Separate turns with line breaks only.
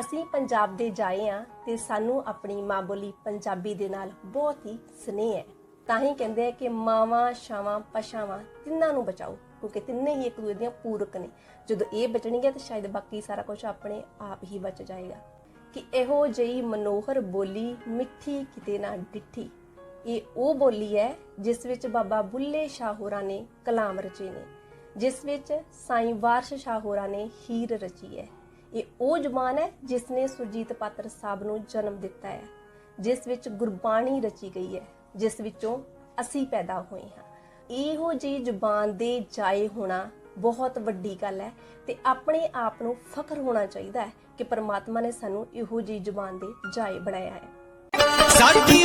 ਅਸੀਂ ਪੰਜਾਬ ਦੇ ਜਾਏ ਆ ਤੇ ਸਾਨੂੰ ਆਪਣੀ ਮਾਂ ਬੋਲੀ ਪੰਜਾਬੀ ਦੇ ਨਾਲ ਬਹੁਤ ਹੀ ਸਨੇਹ ਹੈ। ਤਾਂ ਹੀ ਕਹਿੰਦੇ ਆ ਕਿ ਮਾਵਾਂ, ਛਾਵਾਂ, ਪਛਾਵਾਂ ਤਿੰਨਾਂ ਨੂੰ ਬਚਾਓ, ਕਿਉਂਕਿ ਤਿੰਨੇ ਹੀ ਇੱਕ ਦੂਜੇ ਦੀਆਂ ਪੂਰਕ ਨੇ। ਜਦੋਂ ਇਹ ਬਚਣਗੇ ਤਾਂ ਸ਼ਾਇਦ ਬਾਕੀ ਸਾਰਾ ਕੁਝ ਆਪਣੇ ਆਪ ਹੀ ਬਚ ਜਾਏਗਾ। ਕਿ ਇਹੋ ਜਿਹੀ ਮਨੋਹਰ ਬੋਲੀ ਮਿੱਠੀ ਕਿਤੇ ਨਾ ਡਿੱਠੀ, ਇਹ ਉਹ ਬੋਲੀ ਹੈ ਜਿਸ ਵਿੱਚ ਬਾਬਾ ਬੁੱਲੇ ਸ਼ਾਹ ਹੋਰਾਂ ਨੇ ਕਲਾਮ ਰਚੇ ਨੇ, ਜਿਸ ਵਿੱਚ ਸਾਈਂ ਵਾਰਸ਼ ਸ਼ਾਹ ਹੋਰਾਂ ਨੇ ਹੀਰ ਰਚੀ ਹੈ। ਇਹ ਉਹ ਜ਼ੁਬਾਨ ਹੈ ਜਿਸ ਨੇ ਸੁਰਜੀਤ ਪਾਤਰ ਸਾਹਿਬ ਨੂੰ ਜਨਮ ਦਿੱਤਾ ਹੈ, ਜਿਸ ਵਿੱਚ ਗੁਰਬਾਣੀ ਰਚੀ ਗਈ ਹੈ, ਜਿਸ ਵਿੱਚੋਂ ਅਸੀਂ ਪੈਦਾ ਹੋਏ ਹਾਂ। ਇਹੋ ਜਿਹੀ ਜ਼ਬਾਨ ਦੇ ਜਾਏ ਹੋਣਾ ਬਹੁਤ ਵੱਡੀ ਗੱਲ ਹੈ ਤੇ ਆਪਣੇ ਆਪ ਨੂੰ ਫਖਰ ਹੋਣਾ ਚਾਹੀਦਾ ਹੈ ਕਿ ਪਰਮਾਤਮਾ ਨੇ ਸਾਨੂੰ ਇਹੋ ਜਿਹੀ ਜ਼ਬਾਨ ਦੇ ਜਾਏ ਬਣਾਇਆ ਹੈ।
ਸਾਡੀ